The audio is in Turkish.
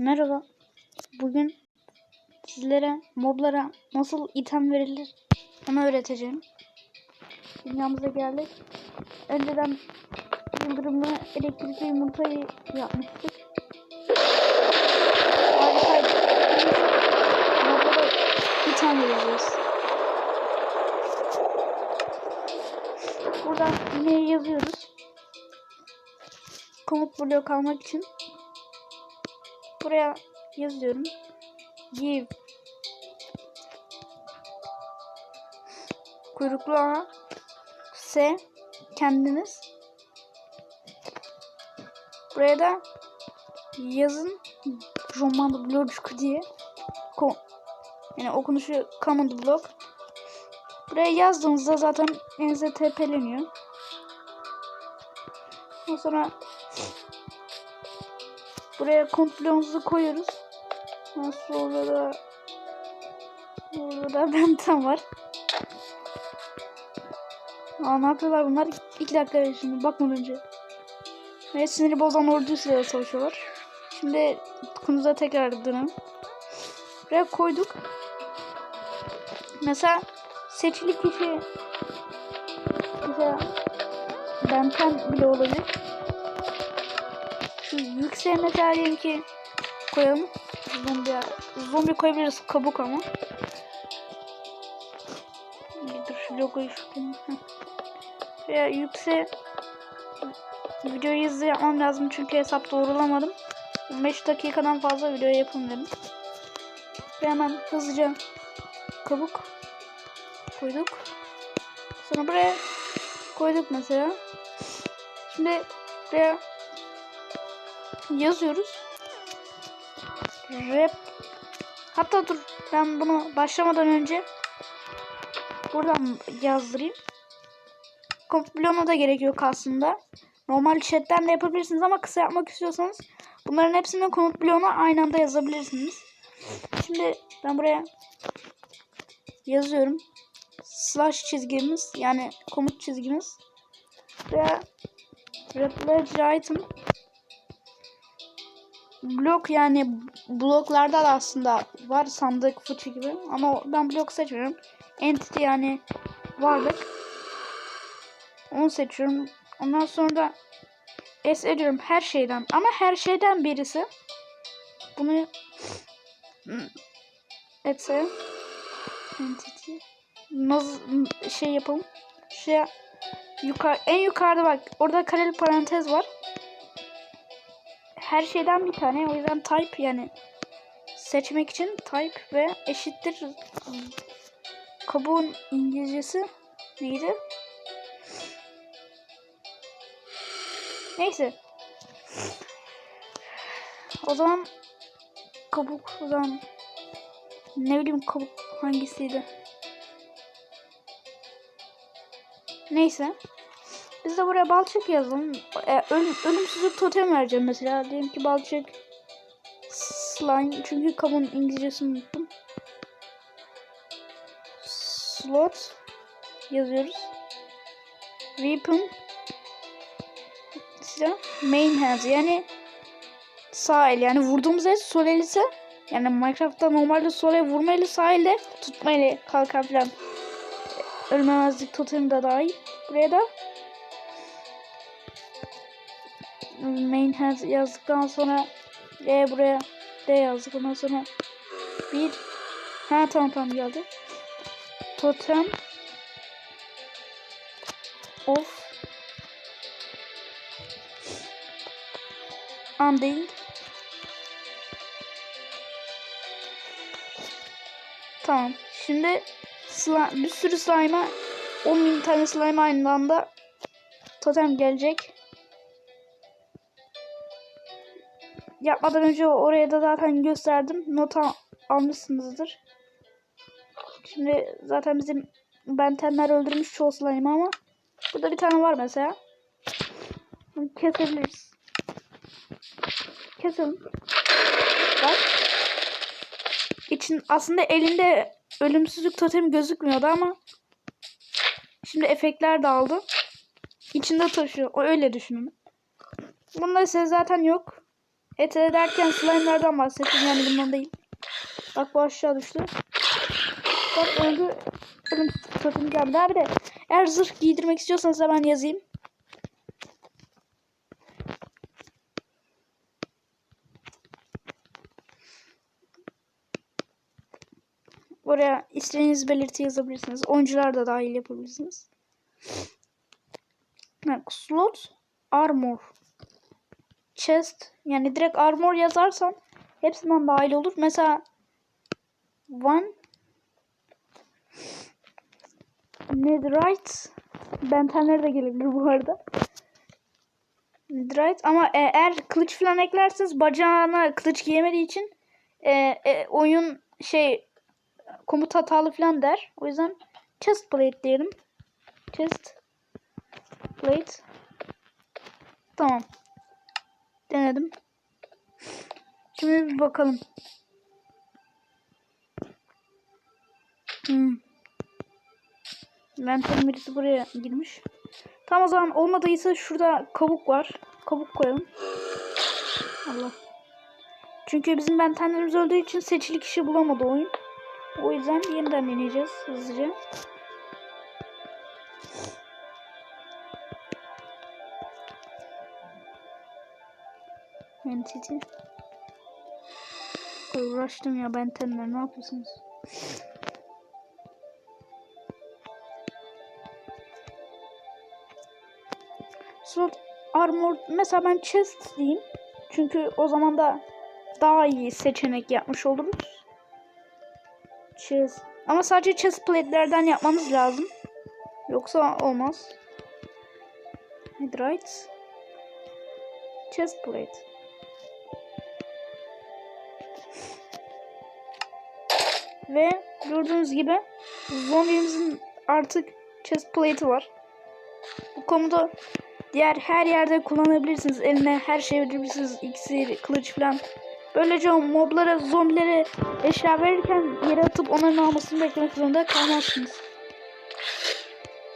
Merhaba. Bugün sizlere moblara nasıl item verilir onu öğreteceğim. Dünyamıza geldik. Önceden yıldırımlı elektrikli yumurtayı yapmıştık. Moblara item vereceğiz. Buradan yine yazıyoruz. Komut blok almak için buraya yazıyorum. Give. Kuyruklu A S kendiniz. Buraya da yazın. Roman blok diye. Ko yani okunuşu command block. Buraya yazdığınızda zaten elinize tepeleniyor. Sonra Buraya komplomuzu koyuyoruz. Sonra da burada da benten var. Aa ne yapıyorlar bunlar? İki dakika şimdi bakmadan önce. Ve siniri bozan orduyla savaşıyorlar. Şimdi konuza tekrar dönelim. Buraya koyduk. Mesela seçili kişi mesela benten bile olabilir. Şu yükseğe mesela diyelim ki koyalım. Zombi, zombi koyabiliriz kabuk ama. Dur şu logoyu şu Veya yükseğe videoyu yapmam lazım çünkü hesap doğrulamadım. 5 dakikadan fazla video yapamıyorum. Ve hemen hızlıca kabuk koyduk. Sonra buraya koyduk mesela. Şimdi buraya yazıyoruz. Rap Hatta dur ben bunu başlamadan önce buradan yazdırayım. Komplona da gerek yok aslında. Normal chatten de yapabilirsiniz ama kısa yapmak istiyorsanız bunların hepsini komut bloğuna aynı anda yazabilirsiniz. Şimdi ben buraya yazıyorum. Slash çizgimiz yani komut çizgimiz ve replace item blok yani bloklarda da aslında var sandık fıçı gibi ama ben blok seçmiyorum. Entity yani varlık. Onu seçiyorum. Ondan sonra da S ediyorum her şeyden ama her şeyden birisi. Bunu etse entity Naz şey yapalım. Şey yukarı en yukarıda bak orada kareli parantez var her şeyden bir tane. O yüzden type yani seçmek için type ve eşittir kabuğun İngilizcesi neydi? Neyse. O zaman kabuk o zaman ne bileyim kabuk hangisiydi? Neyse. Biz de buraya balçık yazalım. E, ölüm, ölümsüzlük totem vereceğim mesela. Diyelim ki balçık slime. Çünkü kabın İngilizcesini unuttum. Slot yazıyoruz. Weapon size main hands yani sağ el yani vurduğumuz el sol el ise yani Minecraft'ta normalde sol el vurma eli sağ elle tutma eli kalkan falan ölmemezlik totemi de dahil. Buraya da main has yazdıktan sonra D buraya D yazdık. Ondan sonra bir ha tamam tamam geldi. Totem of undead Tamam. Şimdi bir sürü slime'a 10.000 tane slime aynı anda totem gelecek. Yapmadan önce oraya da zaten gösterdim. Not al almışsınızdır. Şimdi zaten bizim bentenler öldürmüş çoğu slime ama burada bir tane var mesela. Kesebiliriz. Keselim. Bak. İçin aslında elinde ölümsüzlük totemi gözükmüyordu ama şimdi efektler de aldı. İçinde taşıyor. O öyle düşünün. Bunda ise zaten yok Et ederken slime'lardan bahsettim yani bundan değil. Bak bu aşağı düştü. Bak öldü. Ölüm totem geldi. Abi de eğer zırh giydirmek istiyorsanız hemen yazayım. Oraya istediğiniz belirti yazabilirsiniz. Oyuncular da dahil yapabilirsiniz. Slot armor chest yani direkt armor yazarsan hepsinden dahil olur. Mesela one netherite bentenler de gelebilir bu arada. Netherite ama e, eğer kılıç falan eklerseniz bacağına kılıç giyemediği için e, e, oyun şey komut hatalı falan der. O yüzden chest plate diyelim. Chest plate. Tamam. Denedim. Şimdi bir bakalım. Hmm. Lantern birisi buraya girmiş. Tamam o zaman olmadıysa şurada kabuk var. Kabuk koyalım. Allah. Çünkü bizim bentenlerimiz öldüğü için seçili kişi bulamadı oyun. O yüzden yeniden deneyeceğiz hızlıca. Entity. Uğraştım ya ben tenler ne yapıyorsunuz? Slot armor mesela ben chest diyeyim. Çünkü o zaman da daha iyi seçenek yapmış oluruz. Chest. Ama sadece chest plate'lerden yapmamız lazım. Yoksa olmaz. Netherite. Chest plate. Ve gördüğünüz gibi zombimizin artık chest plate'i var. Bu komuda diğer her yerde kullanabilirsiniz. Eline her şey verebilirsiniz. İksir, kılıç falan. Böylece moblara, zombilere eşya verirken yere atıp onların almasını beklemek zorunda kalmazsınız.